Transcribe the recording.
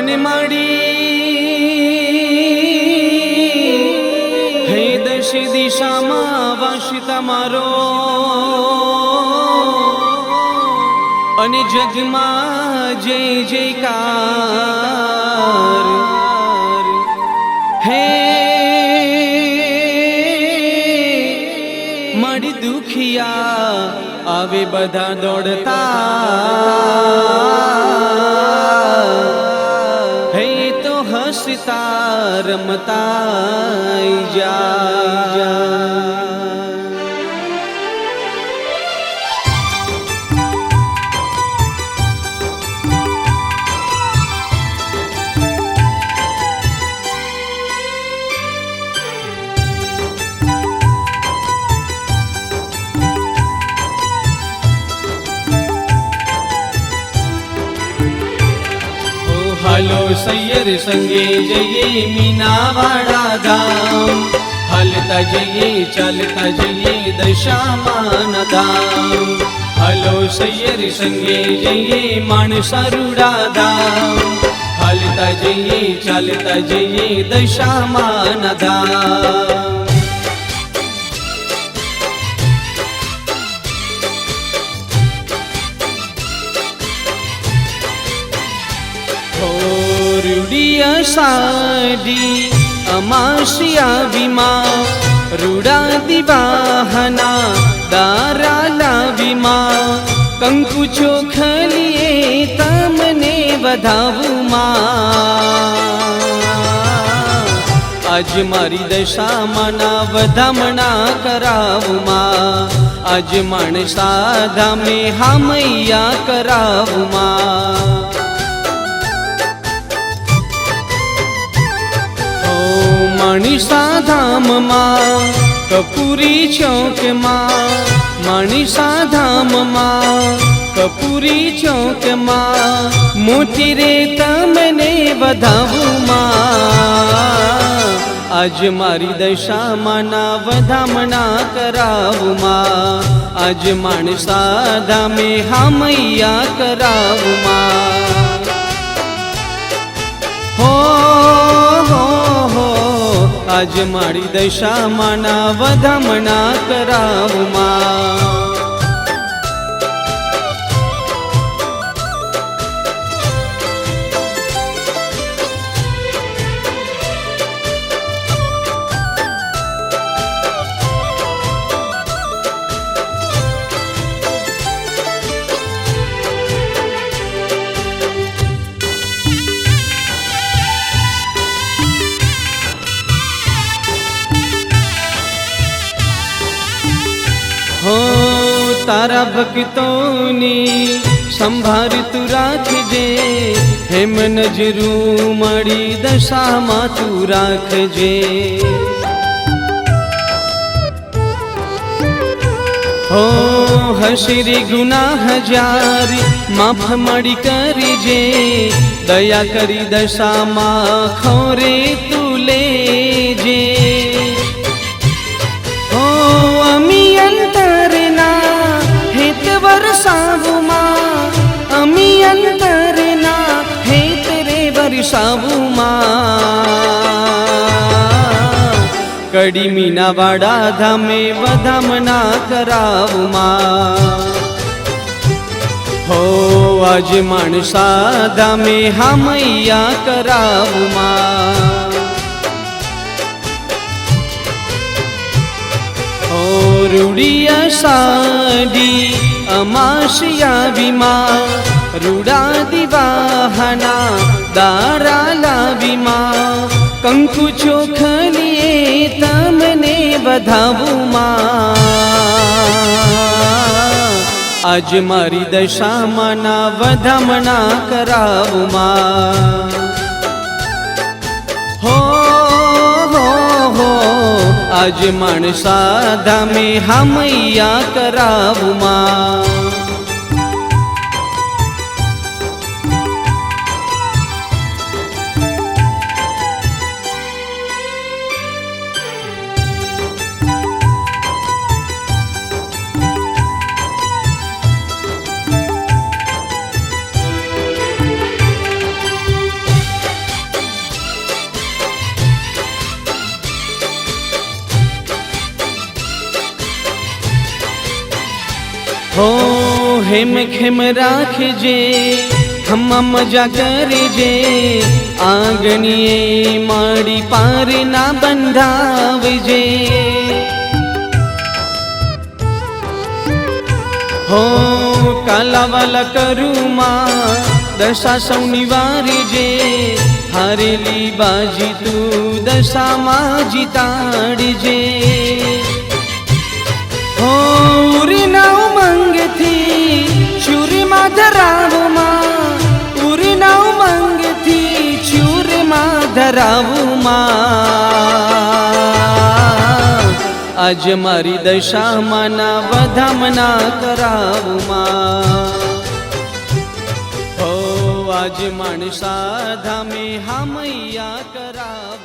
મળી હે દશ દિશામાં વાસ તમારો. અને જગમાં જય જયકાર. હે મળી દુખિયા આવે બધા દોડતા. તો હસતા રમતા સૈયર સંગે જઈએ મીનાવાડા ગામ હાલતા જઈએ ચાલતા જઈએ દશામાન ધામ હલો સૈયર સંગે જઈએ માણસારુડા ધામ હાલતા જઈએ ચાલતા જઈએ દશામાન ધામ સાડી અમાશિયા વિમા રૂડા દિવાહના દારા લાવીમાં કંકુ ચોખલીએ તમને વધાવુમાં આજ મારી દશામાના વધામણા કરાવુમાં આજ માણસા ધામે હામૈયા કરાવુમાં ઓ મણીષા ધામમાં કપૂરી ચોકમાં મણીષા ધામમાં કપૂરી ચોકમાં મોટી રે તમને વધાવુમાં. આજ મારી દશામાના વધામણા કરાવુમાં. આજ માણસા ધામે હામૈયા કરાવુમાં. આજ મારી દશામાના વધામણા કરાવમાં તારા ભક્તોની સંભાળ તું રાખજે, હેમ નજરું મળી દશામાં તું રાખજે. હો હશરી ગુના હજાર માફ મળી કરજે, દયા કરી દશામાં ખોરે તું લેજે. વરસાવુમાં કડી મીના વાડા ધામે વધામણા કરાવુમાં. હો, આજ માણસા ધામે હામૈયા કરાવુમાં. રૂડિયા સાડી અમાશિયા વિમા, રૂડા દિવાહના દારા લાવીમાં કંકુ ચોખલીએ તમને વધાવુમાં આજ મારી દશામાના વધામણા કરાવુમાં હો હો હો આજ માણસા ધામે હામૈયા કરાવુમાં હો હેમ ખેમ રાખજે ખમ્મા મજા કરજે આંગણીએ માડી પાર ના બંધાવજે હો કાલાવાલા કરુમાં દશા સૌની વારજે હારેલી બાજી તું દશામાં જીતાડજે ચૂરીમાં માં આજ મારી દશામાંના વધામના કરાવુમાં? હો આજ માણસા ધામે હામૈયા કરાવ